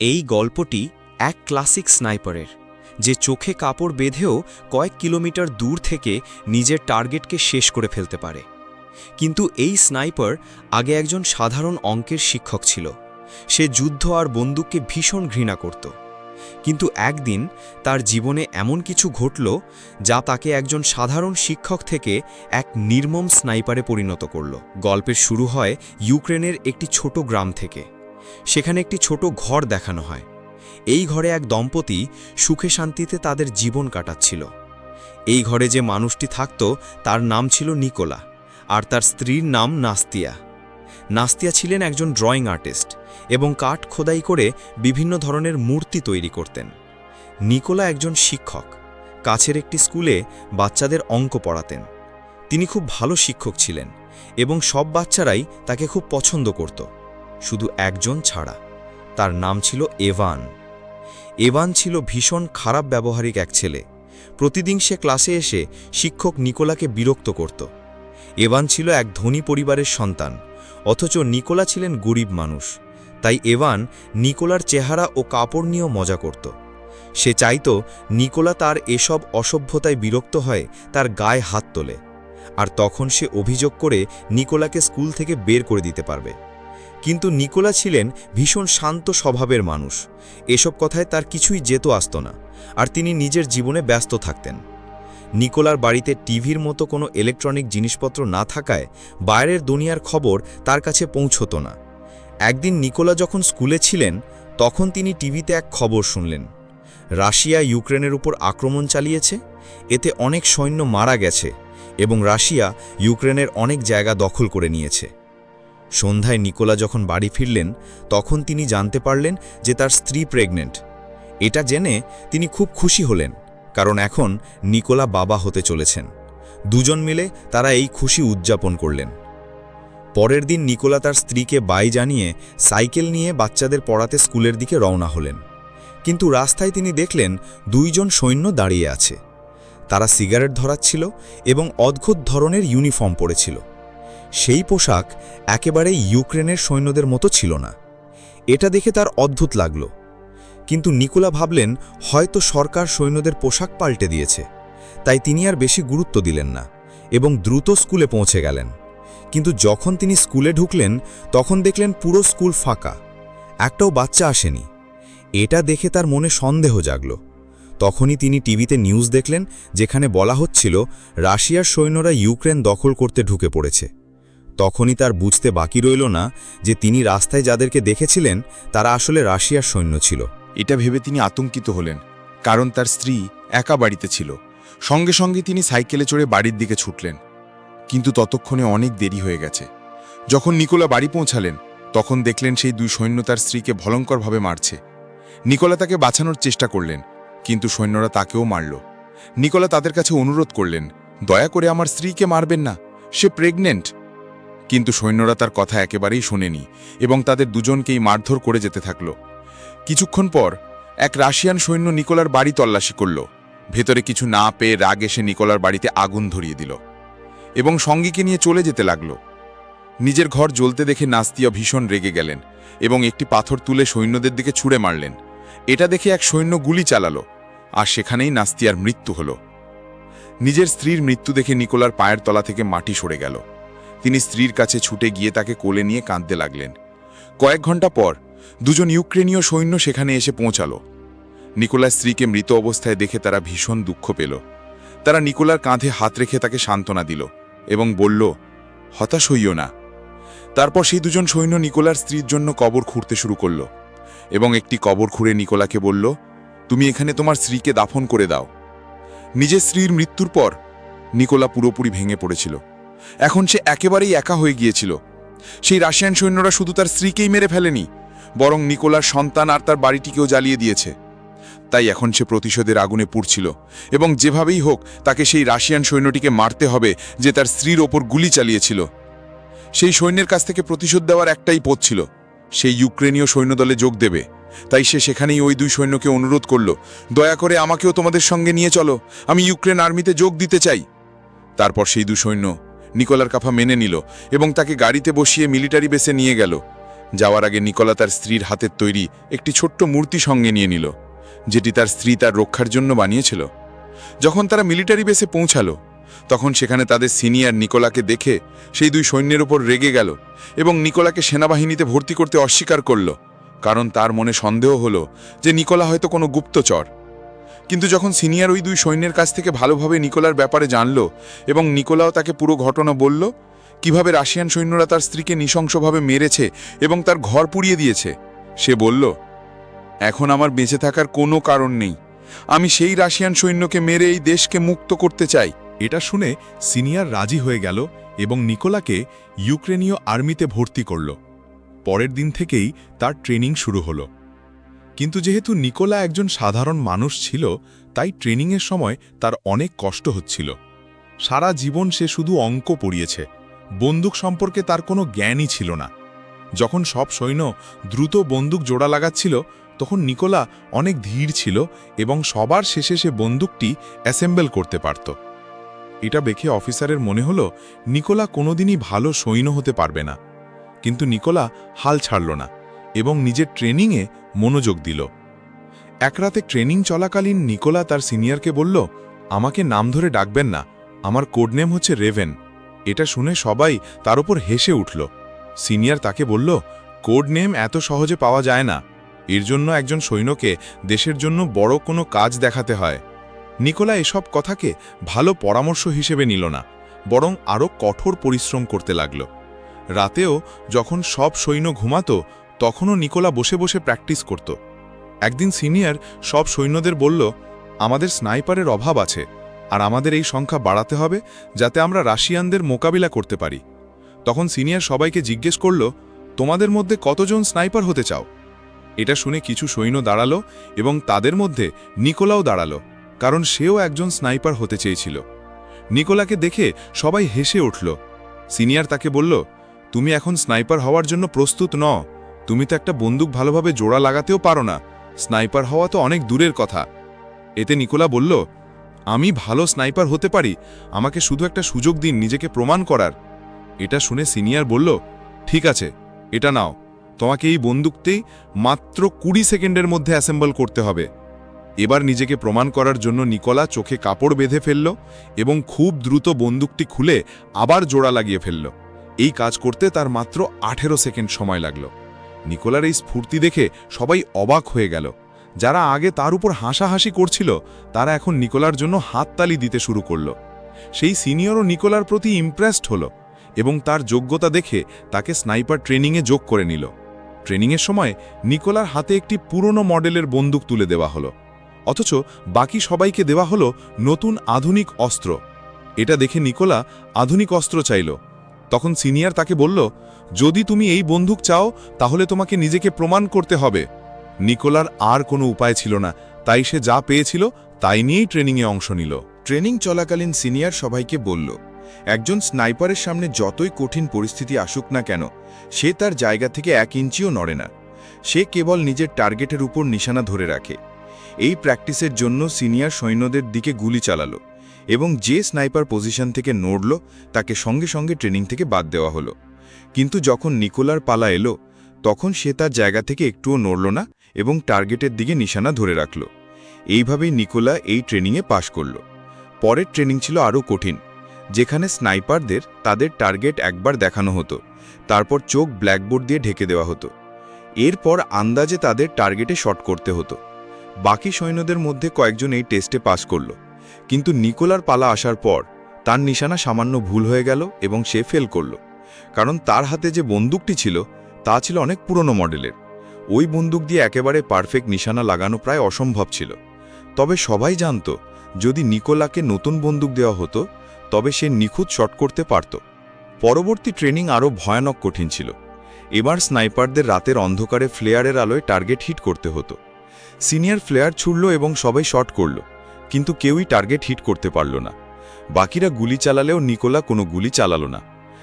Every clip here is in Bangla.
এই গল্পটি এক ক্লাসিক স্নাইপারের, যে চোখে কাপড় বেঁধেও কয়েক কিলোমিটার দূর থেকে নিজের টার্গেটকে শেষ করে ফেলতে পারে। কিন্তু এই স্নাইপার আগে একজন সাধারণ অঙ্কের শিক্ষক ছিল। সে যুদ্ধ আর বন্দুককে ভীষণ ঘৃণা করত। কিন্তু একদিন তার জীবনে এমন কিছু ঘটল, যা তাকে একজন সাধারণ শিক্ষক থেকে এক নির্মম স্নাইপারে পরিণত করল। গল্পের শুরু হয় ইউক্রেনের একটি ছোট গ্রাম থেকে। সেখানে একটি ছোট ঘর দেখানো হয়। এই ঘরে এক দম্পতি সুখে শান্তিতে তাদের জীবন কাটাচ্ছিল। এই ঘরে যে মানুষটি থাকত, তার নাম ছিল নিকোলা, আর তার স্ত্রীর নাম নাস্তিয়া। নাস্তিয়া ছিলেন একজন ড্রয়িং আর্টিস্ট এবং কাঠ খোদাই করে বিভিন্ন ধরনের মূর্তি তৈরি করতেন। নিকোলা একজন শিক্ষক, কাছের একটি স্কুলে বাচ্চাদের অঙ্ক পড়াতেন। তিনি খুব ভালো শিক্ষক ছিলেন এবং সব বাচ্চারাই তাকে খুব পছন্দ করত। শুধু একজন ছাড়া। তার নাম ছিল এভান। এভান ছিল ভীষণ খারাপ ব্যবহারিক এক ছেলে। প্রতিদিন সে ক্লাসে এসে শিক্ষক নিকোলাকে বিরক্ত করত। এভান ছিল এক ধনী পরিবারের সন্তান, অথচ নিকোলা ছিলেন গরিব মানুষ। তাই এভান নিকোলার চেহারা ও কাপড় নিয়েও মজা করত। সে চাইত নিকোলা তার এসব অসভ্যতায় বিরক্ত হয়, তার গায়ে হাত তোলে। আর তখন সে অভিযোগ করে নিকোলাকে স্কুল থেকে বের করে দিতে পারবে। কিন্তু নিকোলা ছিলেন ভীষণ শান্ত স্বভাবের মানুষ। এসব কথায় তার কিছুই যেত আসত না, আর তিনি নিজের জীবনে ব্যস্ত থাকতেন। নিকোলার বাড়িতে টিভির মতো কোনো ইলেকট্রনিক জিনিসপত্র না থাকায় বাইরের দুনিয়ার খবর তার কাছে পৌঁছত না। একদিন নিকোলা যখন স্কুলে ছিলেন, তখন তিনি টিভিতে এক খবর শুনলেন। রাশিয়া ইউক্রেনের উপর আক্রমণ চালিয়েছে, এতে অনেক সৈন্য মারা গেছে এবং রাশিয়া ইউক্রেনের অনেক জায়গা দখল করে নিয়েছে। সন্ধ্যায় নিকোলা যখন বাড়ি ফিরলেন, তখন তিনি জানতে পারলেন যে তার স্ত্রী প্রেগনেন্ট। এটা জেনে তিনি খুব খুশি হলেন, কারণ এখন নিকোলা বাবা হতে চলেছেন। দুজন মিলে তারা এই খুশি উদযাপন করলেন। পরের দিন নিকোলা তার স্ত্রীকে বাই জানিয়ে সাইকেল নিয়ে বাচ্চাদের পড়াতে স্কুলের দিকে রওনা হলেন। কিন্তু রাস্তায় তিনি দেখলেন দুইজন সৈন্য দাঁড়িয়ে আছে। তারা সিগারেট ধরাচ্ছিল এবং অদ্ভুত ধরনের ইউনিফর্ম পরেছিল। সেই পোশাক একেবারেই ইউক্রেনের সৈন্যদের মতো ছিল না। এটা দেখে তার অদ্ভুত লাগল। কিন্তু নিকোলা ভাবলেন, হয়তো সরকার সৈন্যদের পোশাক পাল্টে দিয়েছে, তাই তিনি আর বেশি গুরুত্ব দিলেন না এবং দ্রুত স্কুলে পৌঁছে গেলেন। কিন্তু যখন তিনি স্কুলে ঢুকলেন, তখন দেখলেন পুরো স্কুল ফাঁকা, একটাও বাচ্চা আসেনি। এটা দেখে তার মনে সন্দেহ জাগল। তখনই তিনি টিভিতে নিউজ দেখলেন, যেখানে বলা হচ্ছিল, রাশিয়ার সৈন্যরা ইউক্রেন দখল করতে ঢুকে পড়েছে। তখনই তার বুঝতে বাকি রইল না যে তিনি রাস্তায় যাদেরকে দেখেছিলেন, তারা আসলে রাশিয়ার সৈন্য ছিল। এটা ভেবে তিনি আতঙ্কিত হলেন, কারণ তার স্ত্রী একা বাড়িতে ছিল। সঙ্গে সঙ্গে তিনি সাইকেলে চড়ে বাড়ির দিকে ছুটলেন। কিন্তু ততক্ষণে অনেক দেরি হয়ে গেছে। যখন নিকোলা বাড়ি পৌঁছালেন, তখন দেখলেন সেই দুই সৈন্য তার স্ত্রীকে ভয়ঙ্করভাবে মারছে। নিকোলা তাকে বাঁচানোর চেষ্টা করলেন, কিন্তু সৈন্যরা তাকেও মারল। নিকোলা তাদের কাছে অনুরোধ করলেন, দয়া করে আমার স্ত্রীকে মারবেন না, সে প্রেগনেন্ট কিন্তু সৈন্যরা তার কথা একেবারেই শোনেনি এবং তাদের দুজনকেই মারধর করে যেতে থাকল। কিছুক্ষণ পর এক রাশিয়ান সৈন্য নিকোলার বাড়ি তল্লাশি করল। ভেতরে কিছু না পেয়ে রাগ এসে নিকোলার বাড়িতে আগুন ধরিয়ে দিল এবং সঙ্গীকে নিয়ে চলে যেতে লাগল। নিজের ঘর জ্বলতে দেখে নাস্তিয়া ভীষণ রেগে গেলেন এবং একটি পাথর তুলে সৈন্যদের দিকে ছুঁড়ে মারলেন। এটা দেখে এক সৈন্য গুলি চালালো আর সেখানেই নাস্তিয়ার মৃত্যু হল। নিজের স্ত্রীর মৃত্যু দেখে নিকোলার পায়ের তলা থেকে মাটি সরে গেল। তিনি স্ত্রীর কাছে ছুটে গিয়ে তাকে কোলে নিয়ে কাঁদতে লাগলেন। কয়েক ঘণ্টা পর দুজন ইউক্রেনীয় সৈন্য সেখানে এসে পৌঁছালো। নিকোলার স্ত্রীকে মৃত অবস্থায় দেখে তারা ভীষণ দুঃখ পেল। তারা নিকোলার কাঁধে হাত রেখে তাকে সান্ত্বনা দিল এবং বলল, হতাশ হইও না। তারপর সেই দুজন সৈন্য নিকোলার স্ত্রীর জন্য কবর খুঁড়তে শুরু করল এবং একটি কবর খুঁড়ে নিকোলাকে বলল, তুমি এখানে তোমার স্ত্রীকে দাফন করে দাও। নিজের স্ত্রীর মৃত্যুর পর নিকোলা পুরোপুরি ভেঙে পড়েছিল। এখন সে একেবারেই একা হয়ে গিয়েছিল। সেই রাশিয়ান সৈন্যরা শুধু তার স্ত্রীকেই মেরে ফেলেনি, বরং নিকোলার সন্তান আর তার বাড়িটিকেও জ্বালিয়ে দিয়েছে। তাই এখন সে প্রতিশোধের আগুনে পুড়ছিল, এবং যেভাবেই হোক, তাকে সেই রাশিয়ান সৈন্যটিকে মারতে হবে যে তার স্ত্রীর ওপর গুলি চালিয়েছিল। সেই সৈন্যের কাছ থেকে প্রতিশোধ দেওয়ার একটাই পথ ছিল, সেই ইউক্রেনীয় সৈন্যদলে যোগ দেবে। তাই সে সেখানেই ওই দুই সৈন্যকে অনুরোধ করল, দয়া করে আমাকেও তোমাদের সঙ্গে নিয়ে চলো, আমি ইউক্রেন আর্মিতে যোগ দিতে চাই। তারপর সেই দু সৈন্য নিকোলার কাফা মেনে নিল এবং তাকে গাড়িতে বসিয়ে মিলিটারি বেসে নিয়ে গেল। যাওয়ার আগে নিকোলা তার স্ত্রীর হাতের তৈরি একটি ছোট্ট মূর্তি সঙ্গে নিয়ে নিল, যেটি তার স্ত্রী তার রক্ষার জন্য বানিয়েছিল। যখন তারা মিলিটারি বেসে পৌঁছালো, তখন সেখানে তাদের সিনিয়র নিকোলাকে দেখে সেই দুই সৈন্যের ওপর রেগে গেল এবং নিকোলাকে সেনাবাহিনীতে ভর্তি করতে অস্বীকার করল, কারণ তার মনে সন্দেহ হলো যে নিকোলা হয়তো কোনো গুপ্তচর। কিন্তু যখন সিনিয়র ওই দুই সৈন্যের কাছ থেকে ভালোভাবে নিকোলার ব্যাপারে জানল এবং নিকোলাও তাকে পুরো ঘটনা বলল, কীভাবে রাশিয়ান সৈন্যরা তার স্ত্রীকে নৃশংসভাবে মেরেছে এবং তার ঘর পুড়িয়ে দিয়েছে, সে বলল, এখন আমার বেঁচে থাকার কোনো কারণ নেই। আমি সেই রাশিয়ান সৈন্যকে মেরে এই দেশকে মুক্ত করতে চাই। এটা শুনে সিনিয়র রাজি হয়ে গেল এবং নিকোলাকে ইউক্রেনীয় আর্মিতে ভর্তি করল। পরের দিন থেকেই তার ট্রেনিং শুরু হলো। কিন্তু যেহেতু নিকোলা একজন সাধারণ মানুষ ছিল, তাই ট্রেনিংয়ের সময় তার অনেক কষ্ট হচ্ছিল। সারা জীবন সে শুধু অঙ্ক পড়িয়েছে। বন্দুক সম্পর্কে তার কোনো জ্ঞানই ছিল না। যখন সব সৈন্য দ্রুত বন্দুক জোড়া লাগাচ্ছিল, তখন নিকোলা অনেক ধীর ছিল এবং সবার শেষে সে বন্দুকটি অ্যাসেম্বল করতে পারত। এটা দেখে অফিসারের মনে হলো, নিকোলা কোনোদিনই ভালো সৈন্য হতে পারবে না। কিন্তু নিকোলা হাল ছাড়ল না। এবং নিজের ট্রেনিংয়ে মনোযোগ দিল। এক রাতে ট্রেনিং চলাকালীন নিকোলা তার সিনিয়রকে বলল, আমাকে নাম ধরে ডাকবেন না। আমার কোডনেম হচ্ছে রেভেন এটা শুনে সবাই তার উপর হেসে উঠল। সিনিয়র তাকে বলল, কোড নেম এত সহজে পাওয়া যায় না। এর জন্য একজন সৈন্যকে দেশের জন্য বড় কোনো কাজ দেখাতে হয় নিকোলা এসব কথাকে ভালো পরামর্শ হিসেবে নিল না, বরং আরও কঠোর পরিশ্রম করতে লাগল। রাতেও যখন সব সৈন্য ঘুমাতো তখনও নিকোলা বসে বসে প্র্যাকটিস করত। একদিন সিনিয়র সব সৈন্যদের বলল, আমাদের স্নাইপারের অভাব আছে, আর আমাদের এই সংখ্যা বাড়াতে হবে যাতে আমরা রাশিয়ানদের মোকাবিলা করতে পারি। তখন সিনিয়র সবাইকে জিজ্ঞেস করল, তোমাদের মধ্যে কতজন স্নাইপার হতে চাও? এটা শুনে কিছু সৈন্য দাঁড়াল এবং তাদের মধ্যে নিকোলাও দাঁড়াল, কারণ সেও একজন স্নাইপার হতে চেয়েছিল। নিকোলাকে দেখে সবাই হেসে উঠল। সিনিয়র তাকে বলল, তুমি এখন স্নাইপার হওয়ার জন্য প্রস্তুত ন তুমি তো একটা বন্দুক ভালোভাবে জোড়া লাগাতেও পারো না। স্নাইপার হওয়া তো অনেক দূরের কথা। এতে নিকোলা বলল, আমি ভালো স্নাইপার হতে পারি। আমাকে শুধু একটা সুযোগ দিন, নিজেকে প্রমাণ করার। এটা শুনে সিনিয়র বলল, ঠিক আছে, এটা নাও। তোমাকে এই বন্দুকতেই মাত্র কুড়ি সেকেন্ডের মধ্যে অ্যাসেম্বল করতে হবে। এবার নিজেকে প্রমাণ করার জন্য নিকোলা চোখে কাপড় বেঁধে ফেলল এবং খুব দ্রুত বন্দুকটি খুলে আবার জোড়া লাগিয়ে ফেলল। এই কাজ করতে তার মাত্র আঠেরো সেকেন্ড সময় লাগল। নিকোলার এই স্ফূর্তি দেখে সবাই অবাক হয়ে গেল। যারা আগে তার উপর হাসাহাসি করছিল, তারা এখন নিকোলার জন্য হাততালি দিতে শুরু করল। সেই সিনিয়রও নিকোলার প্রতি ইমপ্রেসড হল এবং তার যোগ্যতা দেখে তাকে স্নাইপার ট্রেনিংয়ে যোগ করে নিল। ট্রেনিংয়ের সময় নিকোলার হাতে একটি পুরনো মডেলের বন্দুক তুলে দেওয়া হলো। অথচ বাকি সবাইকে দেওয়া হলো নতুন আধুনিক অস্ত্র। এটা দেখে নিকোলা আধুনিক অস্ত্র চাইল। তখন সিনিয়র তাকে বলল, যদি তুমি এই বন্দুক চাও, তাহলে তোমাকে নিজেকে প্রমাণ করতে হবে। নিকোলার আর কোনো উপায় ছিল না, তাই সে যা পেয়েছিল, তাই নিয়েই ট্রেনিংয়ে অংশ নিল। ট্রেনিং চলাকালীন সিনিয়র সবাইকে বলল, একজন স্নাইপারের সামনে যতই কঠিন পরিস্থিতি আসুক না কেন, সে তার জায়গা থেকে এক ইঞ্চিও নড়ে না। সে কেবল নিজের টার্গেটের উপর নিশানা ধরে রাখে। এই প্র্যাকটিসের জন্য সিনিয়র সৈন্যদের দিকে গুলি চালালো। এবং যে স্নাইপার পজিশন থেকে নড়ল, তাকে সঙ্গে সঙ্গে ট্রেনিং থেকে বাদ দেওয়া হলো। কিন্তু যখন নিকোলার পালা এলো, তখন সে তার জায়গা থেকে একটুও নড়ল না এবং টার্গেটের দিকে নিশানা ধরে রাখল। এইভাবেই নিকোলা এই ট্রেনিংয়ে পাশ করল। পরের ট্রেনিং ছিল আরও কঠিন, যেখানে স্নাইপারদের তাদের টার্গেট একবার দেখানো হতো, তারপর চোখ ব্ল্যাকবোর্ড দিয়ে ঢেকে দেওয়া হতো। এরপর আন্দাজে তাদের টার্গেটে শট করতে হতো। বাকি সৈন্যদের মধ্যে কয়েকজন এই টেস্টে পাশ করল। কিন্তু নিকোলার পালা আসার পর তার নিশানা সামান্য ভুল হয়ে গেল এবং সে ফেল করল। কারণ তার হাতে যে বন্দুকটি ছিল, তা ছিল অনেক পুরনো মডেলের। ওই বন্দুক দিয়ে একেবারে পারফেক্ট নিশানা লাগানো প্রায় অসম্ভব ছিল। তবে সবাই জানত, যদি নিকোলাকে নতুন বন্দুক দেওয়া হতো, তবে সে নিখুঁত শট করতে পারত। পরবর্তী ট্রেনিং আরও ভয়ানক কঠিন ছিল। এবার স্নাইপারদের রাতের অন্ধকারে ফ্লেয়ারের আলোয় টার্গেট হিট করতে হতো। সিনিয়র ফ্লেয়ার ছুড়ল এবং সবাই শট করল। কিন্তু কেউই টার্গেট হিট করতে পারল না। বাকিরা গুলি চালালেও নিকোলা কোনো গুলি চালালো না।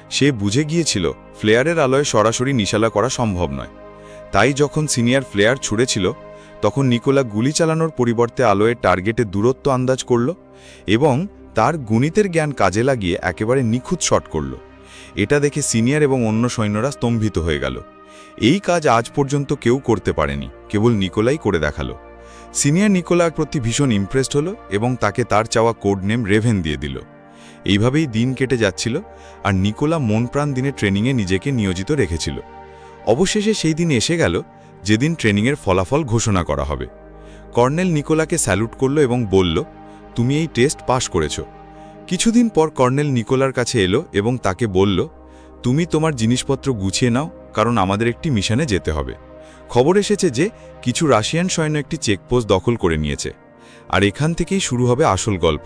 সে বুঝে গিয়েছিল, ফ্লেয়ারের আলোয় সরাসরি নিশালা করা সম্ভব নয়। তাই যখন সিনিয়র ফ্লেয়ার ছুড়েছিল, তখন নিকোলা গুলি চালানোর পরিবর্তে আলোয় টার্গেটের দূরত্ব আন্দাজ করল এবং তার গণিতের জ্ঞান কাজে লাগিয়ে একেবারে নিখুঁত শট করল। এটা দেখে সিনিয়র এবং অন্য সৈন্যরা স্তম্ভিত হয়ে গেল। এই কাজ আজ পর্যন্ত কেউ করতে পারেনি, কেবল নিকোলাই করে দেখাল। সিনিয়র নিকোলার প্রতি ভীষণ ইমপ্রেসড হলো এবং তাকে তার চাওয়া কোড নেম রেভেন দিয়ে দিল। এইভাবেই দিন কেটে যাচ্ছিল আর নিকোলা মন প্রাণ দিনে ট্রেনিংয়ে নিজেকে নিয়োজিত রেখেছিল। অবশেষে সেই দিন এসে গেল যেদিন ট্রেনিংয়ের ফলাফল ঘোষণা করা হবে। কর্নেল নিকোলাকে স্যালুট করল এবং বলল, তুমি এই টেস্ট পাশ করেছ। কিছুদিন পর কর্নেল নিকোলার কাছে এলো এবং তাকে বলল, তুমি তোমার জিনিসপত্র গুছিয়ে নাও, কারণ আমাদের একটি মিশনে যেতে হবে। খবর এসেছে যে কিছু রাশিয়ান সৈন্য একটি চেকপোস্ট দখল করে নিয়েছে। আর এখান থেকেই শুরু হবে আসল গল্প।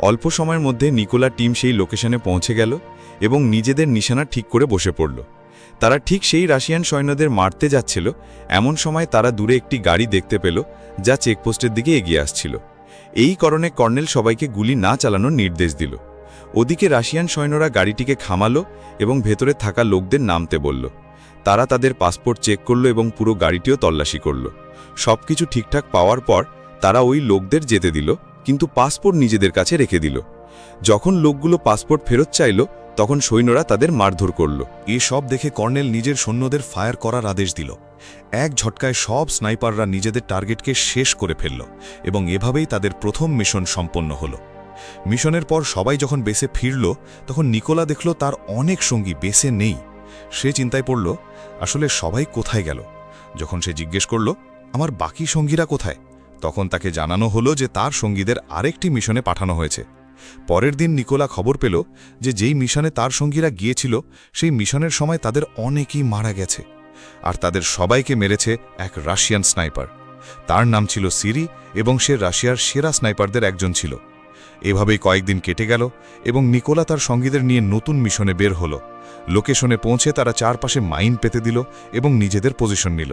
অল্প সময়ের মধ্যে নিকোলা টিম সেই লোকেশনে পৌঁছে গেল এবং নিজেদের নিশানা ঠিক করে বসে পড়ল। তারা ঠিক সেই রাশিয়ান সৈন্যদের মারতে যাচ্ছিল, এমন সময় তারা দূরে একটি গাড়ি দেখতে পেল, যা চেকপোস্টের দিকে এগিয়ে আসছিল। এই কারণে কর্নেল সবাইকে গুলি না চালানোর নির্দেশ দিল। ওদিকে রাশিয়ান সৈন্যরা গাড়িটিকে থামালো এবং ভেতরে থাকা লোকদের নামতে বলল। তারা তাদের পাসপোর্ট চেক করল এবং পুরো গাড়িটিও তল্লাশি করল। সবকিছু ঠিকঠাক পাওয়ার পর তারা ওই লোকদের যেতে দিল, কিন্তু পাসপোর্ট নিজেদের কাছে রেখে দিল। যখন লোকগুলো পাসপোর্ট ফেরত চাইল, তখন সৈন্যরা তাদের মারধর করল। এসব দেখে কর্নেল নিজের সৈন্যদের ফায়ার করার আদেশ দিল। এক ঝটকায় সব স্নাইপাররা নিজেদের টার্গেটকে শেষ করে ফেলল এবং এভাবেই তাদের প্রথম মিশন সম্পন্ন হল। মিশনের পর সবাই যখন বেসে ফিরল, তখন নিকোলা দেখল তার অনেক সঙ্গী বেসে নেই। সে চিন্তায় পড়ল, আসলে সবাই কোথায় গেল? যখন সে জিজ্ঞেস করল, আমার বাকি সঙ্গীরা কোথায়? তখন তাকে জানানো হলো যে তার সঙ্গীদের আরেকটি মিশনে পাঠানো হয়েছে। পরের দিন নিকোলা খবর পেল যে যেই মিশনে তার সঙ্গীরা গিয়েছিল, সেই মিশনের সময় তাদের অনেকেই মারা গেছে। আর তাদের সবাইকে মেরেছে এক রাশিয়ান স্নাইপার। তার নাম ছিল সিরি এবং সে রাশিয়ার সেরা স্নাইপারদের একজন ছিল। এভাবেই কয়েকদিন কেটে গেল এবং নিকোলা তার সঙ্গীদের নিয়ে নতুন মিশনে বের হল। লোকেশনে পৌঁছে তারা চারপাশে মাইন পেতে দিল এবং নিজেদের পজিশন নিল।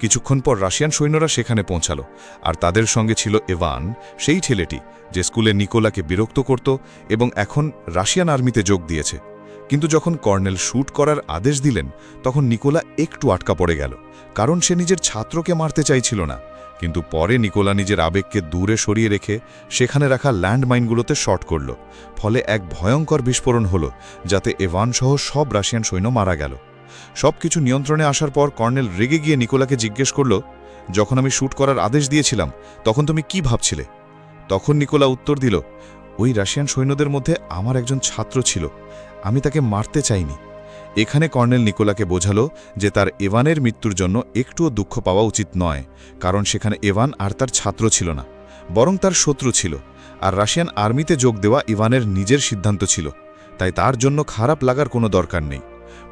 কিছুক্ষণ পর রাশিয়ান সৈন্যরা সেখানে পৌঁছালো আর তাদের সঙ্গে ছিল এভান সেই ছেলেটি যে স্কুলে নিকোলাকে বিরক্ত করত এবং এখন রাশিয়ান আর্মিতে যোগ দিয়েছে। কিন্তু যখন কর্নেল শ্যুট করার আদেশ দিলেন, তখন নিকোলা একটু আটকা পড়ে গেল, কারণ সে নিজের ছাত্রকে মারতে চাইছিল না। কিন্তু পরে নিকোলা নিজের আবেগকে দূরে সরিয়ে রেখে সেখানে রাখা ল্যান্ডমাইনগুলোতে শর্ট করল, ফলে এক ভয়ঙ্কর বিস্ফোরণ হল, যাতে এভান সহ সব রাশিয়ান সৈন্য মারা গেল। সব কিছু নিয়ন্ত্রণে আসার পর কর্নেল রেগে গিয়ে নিকোলাকে জিজ্ঞেস করল, যখন আমি শ্যুট করার আদেশ দিয়েছিলাম, তখন তুমি কি ভাবছিলে? তখন নিকোলা উত্তর দিল, ওই রাশিয়ান সৈন্যদের মধ্যে আমার একজন ছাত্র ছিল, আমি তাকে মারতে চাইনি। এখানে কর্নেল নিকোলাকে বোঝালো যে তার এভানের মৃত্যুর জন্য একটুও দুঃখ পাওয়া উচিত নয়, কারণ সেখানে এভান আর তার ছাত্র ছিল না, বরং তার শত্রু ছিল, আর রাশিয়ান আর্মিতে যোগ দেওয়া ইভানের নিজের সিদ্ধান্ত ছিল, তাই তার জন্য খারাপ লাগার কোনো দরকার নেই।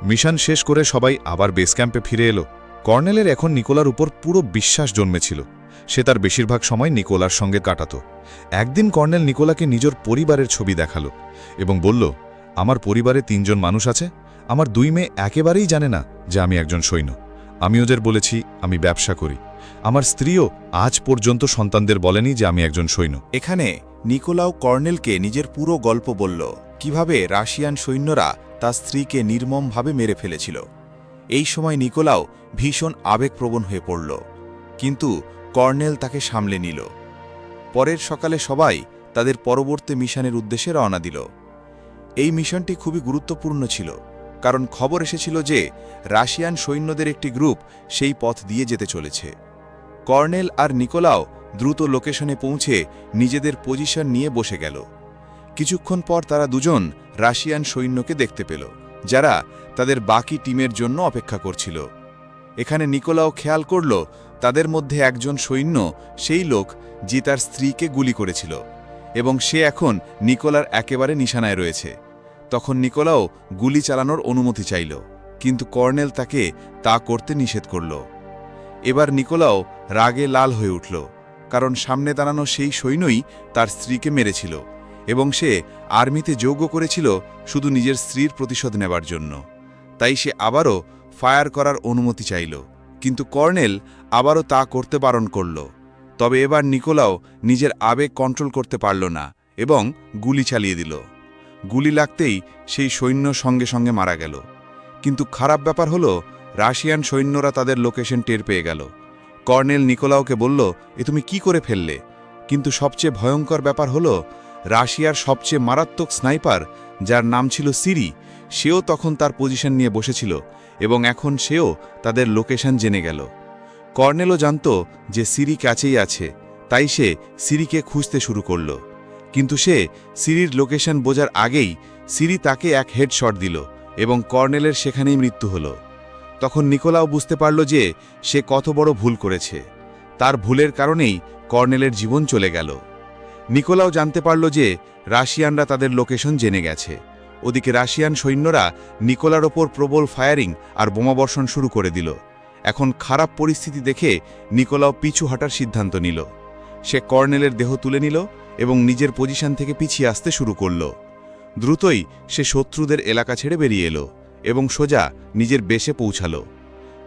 মিশন শেষ করে সবাই আবার বেস ক্যাম্পে ফিরে এলো। কর্নেলের এখন নিকোলার উপর পুরো বিশ্বাস জন্মেছিল, সে তার বেশিরভাগ সময় নিকোলার সঙ্গে কাটাত। একদিন কর্নেল নিকোলাকে নিজের পরিবারের ছবি দেখাল এবং বলল, আমার পরিবারে তিনজন মানুষ আছে আমার দুই মেয়ে একেবারেই জানে না যে আমি একজন সৈন্য। আমি ওদের বলেছি, আমি ব্যবসা করি। আমার স্ত্রীও আজ পর্যন্ত সন্তানদের বলেনি যে আমি একজন সৈন্য। এখানে নিকোলাও কর্নেলকে নিজের পুরো গল্প বলল, কীভাবে রাশিয়ান সৈন্যরা তার স্ত্রীকে নির্মমভাবে মেরে ফেলেছিল। এই সময় নিকোলাও ভীষণ আবেগপ্রবণ হয়ে পড়ল, কিন্তু কর্নেল তাকে সামলে নিল। পরের সকালে সবাই তাদের পরবর্তী মিশনের উদ্দেশ্যে রওনা দিল। এই মিশনটি খুবই গুরুত্বপূর্ণ ছিল। কারণ খবর এসেছিল যে রাশিয়ান সৈন্যদের একটি গ্রুপ সেই পথ দিয়ে যেতে চলেছে। কর্নেল আর নিকোলাও দ্রুত লোকেশনে পৌঁছে নিজেদের পজিশন নিয়ে বসে গেল। কিছুক্ষণ পর তারা দুজন রাশিয়ান সৈন্যকে দেখতে পেল, যারা তাদের বাকি টিমের জন্য অপেক্ষা করছিল। এখানে নিকোলাও খেয়াল করল, তাদের মধ্যে একজন সৈন্য সেই লোক যে তার স্ত্রীকে গুলি করেছিল, এবং সে এখন নিকোলার একেবারে নিশানায় রয়েছে। তখন নিকোলাও গুলি চালানোর অনুমতি চাইল, কিন্তু কর্নেল তাকে তা করতে নিষেধ করল। এবার নিকোলাও রাগে লাল হয়ে উঠল, কারণ সামনে দাঁড়ানো সেই সৈন্যই তার স্ত্রীকে মেরেছিল এবং সে আর্মিতে যোগ্য করেছিল শুধু নিজের স্ত্রীর প্রতিশোধ নেবার জন্য। তাই সে আবারও ফায়ার করার অনুমতি চাইল, কিন্তু কর্নেল আবারও তা করতে বারণ করল। তবে এবার নিকোলাও নিজের আবেগ কন্ট্রোল করতে পারল না এবং গুলি চালিয়ে দিল। গুলি লাগতেই সেই সৈন্য সঙ্গে সঙ্গে মারা গেল। কিন্তু খারাপ ব্যাপার হলো, রাশিয়ান সৈন্যরা তাদের লোকেশন টের পেয়ে গেল। কর্নেল নিকোলাওকে বলল, এ তুমি কি করে ফেললে? কিন্তু সবচেয়ে ভয়ঙ্কর ব্যাপার হলো, রাশিয়ার সবচেয়ে মারাত্মক স্নাইপার, যার নাম ছিল সিরি, সেও তখন তার পজিশন নিয়ে বসেছিল এবং এখন সেও তাদের লোকেশন জেনে গেল। কর্নেলও জানত যে সিরি কাছেই আছে, তাই সে সিরিকে খুঁজতে শুরু করল। কিন্তু সে সিরির লোকেশন বোঝার আগেই সিরি তাকে এক হেডশট দিল এবং কর্নেলের সেখানেই মৃত্যু হলো। তখন নিকোলাও বুঝতে পারল যে সে কত বড় ভুল করেছে। তার ভুলের কারণেই কর্নেলের জীবন চলে গেল। নিকোলাও জানতে পারল যে রাশিয়ানরা তাদের লোকেশন জেনে গেছে। ওদিকে রাশিয়ান সৈন্যরা নিকোলার ওপর প্রবল ফায়ারিং আর বোমাবর্ষণ শুরু করে দিল। এখন খারাপ পরিস্থিতি দেখে নিকোলাও পিছু হাঁটার সিদ্ধান্ত নিল। সে কর্নেলের দেহ তুলে নিল এবং নিজের পজিশন থেকে পিছিয়ে আসতে শুরু করল। দ্রুতই সে শত্রুদের এলাকা ছেড়ে বেরিয়ে এলো এবং সোজা নিজের বেশে পৌঁছালো।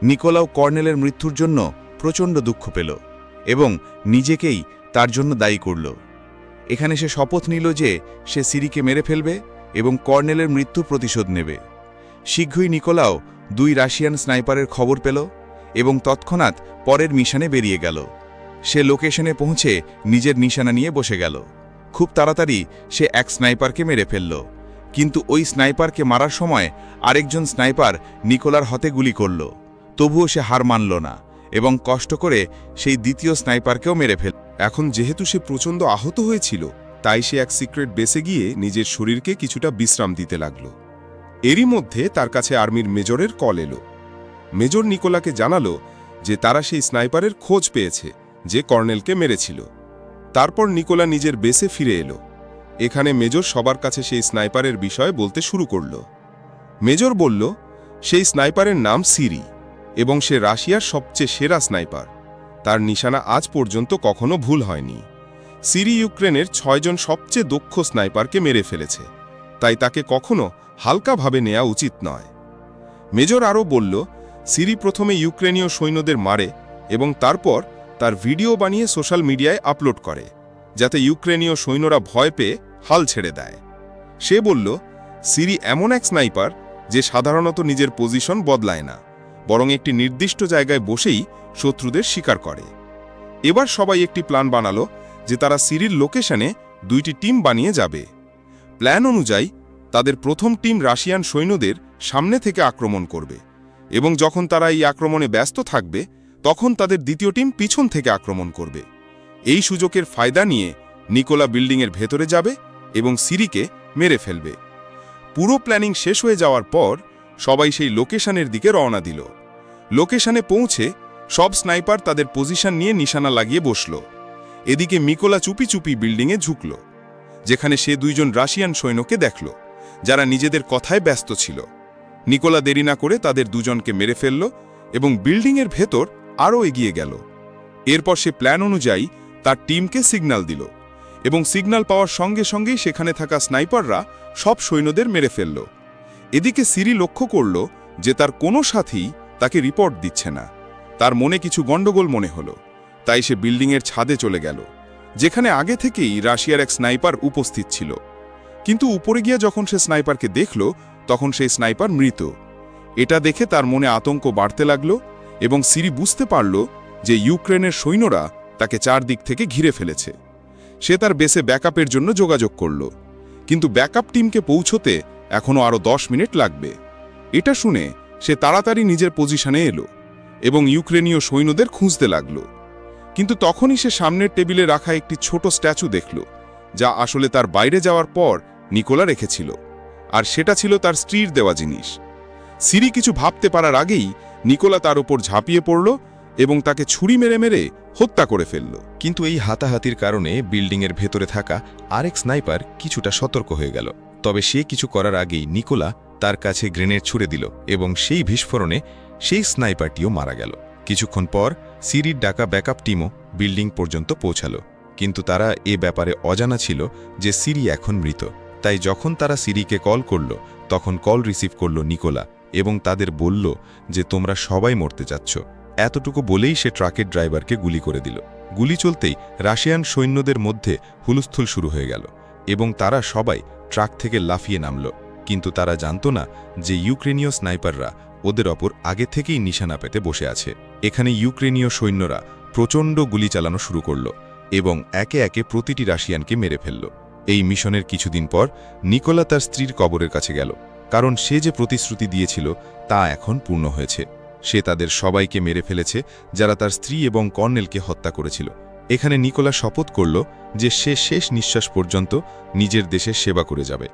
নিকোলাও কর্নেলের মৃত্যুর জন্য প্রচণ্ড দুঃখ পেল এবং নিজেকেই তার জন্য দায়ী করল। এখানে সে শপথ নিল যে সে সিরিকে মেরে ফেলবে এবং কর্নেলের মৃত্যুর প্রতিশোধ নেবে। শীঘ্রই নিকোলাও দুই রাশিয়ান স্নাইপারের খবর পেল এবং তৎক্ষণাৎ পরের মিশনে বেরিয়ে গেল। সে লোকেশনে পৌঁছে নিজের নিশানা নিয়ে বসে গেল। খুব তাড়াতাড়ি সে এক স্নাইপারকে মেরে ফেলল। কিন্তু ওই স্নাইপারকে মারার সময় আরেকজন স্নাইপার নিকোলার হতে গুলি করল। তবুও সে হার মানল না এবং কষ্ট করে সেই দ্বিতীয় স্নাইপারকেও মেরে ফেল এখন যেহেতু সে প্রচণ্ড আহত হয়েছিল, তাই সে এক সিক্রেট বেসে গিয়ে নিজের শরীরকে কিছুটা বিশ্রাম দিতে লাগল। এরই মধ্যে তার কাছে আর্মির মেজরের কল এলো। মেজর নিকোলাকে জানালো যে তারা সেই স্নাইপারের খোঁজ পেয়েছে। যে কর্নেলকে মেরেছিল। তারপর নিকোলা নিজের বেসে ফিরে এলো। এখানে মেজর সবার কাছে সেই স্নাইপারের বিষয়ে বলতে শুরু করল। মেজর বলল, সেই স্নাইপারের নাম সিরি এবং সে রাশিয়ার সবচেয়ে সেরা স্নাইপার। তার নিশানা আজ পর্যন্ত কখনো ভুল হয়নি। সিরি ইউক্রেনের ছয়জন সবচেয়ে দক্ষ স্নাইপারকে মেরে ফেলেছে। তাই তাকে কখনো হালকাভাবে নেওয়া উচিত নয়। মেজর আরও বলল, সিরি প্রথমে ইউক্রেনীয় সৈন্যদের মারে এবং তারপর তার ভিডিও বানিয়ে সোশ্যাল মিডিয়ায় আপলোড করে, যাতে ইউক্রেনীয় সৈন্যরা ভয় পেয়ে হাল ছেড়ে দেয়। সে বলল, সিরি এমন এক স্নাইপার যে সাধারণত নিজের পজিশন বদলায় না, বরং একটি নির্দিষ্ট জায়গায় বসেই শত্রুদের শিকার করে। এবার সবাই একটি প্ল্যান বানালো যে তারা সিরির লোকেশনে দুইটি টিম বানিয়ে যাবে। প্ল্যান অনুযায়ী, তাদের প্রথম টিম রাশিয়ান সৈন্যদের সামনে থেকে আক্রমণ করবে এবং যখন তারা এই আক্রমণে ব্যস্ত থাকবে তখন তাদের দ্বিতীয় টিম পিছন থেকে আক্রমণ করবে। এই সুযোগের ফায়দা নিয়ে নিকোলা বিল্ডিংয়ের ভেতরে যাবে এবং সিরিকে মেরে ফেলবে। পুরো প্ল্যানিং শেষ হয়ে যাওয়ার পর সবাই সেই লোকেশনের দিকে রওনা দিল। লোকেশনে পৌঁছে সব স্নাইপার তাদের পজিশন নিয়ে নিশানা লাগিয়ে বসল। এদিকে মিকোলা চুপি চুপি বিল্ডিংয়ে ঝুঁকল, যেখানে সে দুইজন রাশিয়ান সৈন্যকে দেখল, যারা নিজেদের কথায় ব্যস্ত ছিল। নিকোলা দেরি না করে তাদের দুজনকে মেরে ফেলল এবং বিল্ডিংয়ের ভেতর আরও এগিয়ে গেল। এরপর সে প্ল্যান অনুযায়ী তার টিমকে সিগন্যাল দিল এবং সিগন্যাল পাওয়ার সঙ্গে সঙ্গেই সেখানে থাকা স্নাইপাররা সব সৈন্যদের মেরে ফেলল। এদিকে সিরি লক্ষ্য করল যে তার কোনো সাথী তাকে রিপোর্ট দিচ্ছে না। তার মনে কিছু গণ্ডগোল মনে হলো, তাই সে বিল্ডিংয়ের ছাদে চলে গেল, যেখানে আগে থেকেই রাশিয়ার এক স্নাইপার উপস্থিত ছিল। কিন্তু উপরে গিয়ে যখন সে স্নাইপারকে দেখল, তখন সেই স্নাইপার মৃত। এটা দেখে তার মনে আতঙ্ক বাড়তে লাগল এবং সিরি বুঝতে পারল যে ইউক্রেনের সৈন্যরা তাকে চারদিক থেকে ঘিরে ফেলেছে। সে তার বেসে ব্যাকআপের জন্য যোগাযোগ করল। কিন্তু ব্যাকআপ টিমকে পৌঁছতে এখনও আরও দশ মিনিট লাগবে। এটা শুনে সে তাড়াতাড়ি নিজের পজিশনে এলো এবং ইউক্রেনীয় সৈন্যদের খুঁজতে লাগল। কিন্তু তখনই সে সামনের টেবিলে রাখা একটি ছোট স্ট্যাচু দেখল, যা আসলে তার বাইরে যাওয়ার পর নিকোলা রেখেছিল। আর সেটা ছিল তার স্ত্রীর দেওয়া জিনিস। সিরি কিছু ভাবতে পারার আগেই নিকোলা তার ওপর ঝাঁপিয়ে পড়ল এবং তাকে ছুরি মেরে মেরে হত্যা করে ফেলল। কিন্তু এই হাতাহাতির কারণে বিল্ডিংয়ের ভেতরে থাকা আরেক স্নাইপার কিছুটা সতর্ক হয়ে গেল। তবে সে কিছু করার আগেই নিকোলা তার কাছে গ্রেনেড ছুড়ে দিল এবং সেই বিস্ফোরণে সেই স্নাইপারটিও মারা গেল। কিছুক্ষণ পর সিরির ডাকা ব্যাকআপ টিমও বিল্ডিং পর্যন্ত পৌঁছালো। কিন্তু তারা এ ব্যাপারে অজানা ছিল যে সিরি এখন মৃত। তাই যখন তারা সিরিকে কল করল, তখন কল রিসিভ করল নিকোলা। এবং তাদের বলল যে তোমরা সবাই মরতে যাচ্ছ এতটুকু বলেই সে ট্রাকের ড্রাইভারকে গুলি করে দিল। গুলি চলতেই রাশিয়ান সৈন্যদের মধ্যে হুলস্থুল শুরু হয়ে গেল এবং তারা সবাই ট্রাক থেকে লাফিয়ে নামল। কিন্তু তারা জানত না যে ইউক্রেনীয় স্নাইপাররা ওদের অপর আগে থেকেই নিশানা পেতে বসে আছে। এখানে ইউক্রেনীয় সৈন্যরা প্রচণ্ড গুলি চালানো শুরু করল এবং একে একে প্রতিটি রাশিয়ানকে মেরে ফেলল। এই মিশনের কিছুদিন পর নিকোলা তার স্ত্রীর কবরের কাছে গেল। কারণ সে যে প্রতিশ্রুতি দিয়েছিল তা এখন পূর্ণ হয়েছে। সে তাদের সবাইকে মেরে ফেলেছে, যারা তার স্ত্রী এবং কর্নেলকে হত্যা করেছিল। এখানে নিকোলা শপথ করল যে সে শেষ নিঃশ্বাস পর্যন্ত নিজের দেশের সেবা করে যাবে।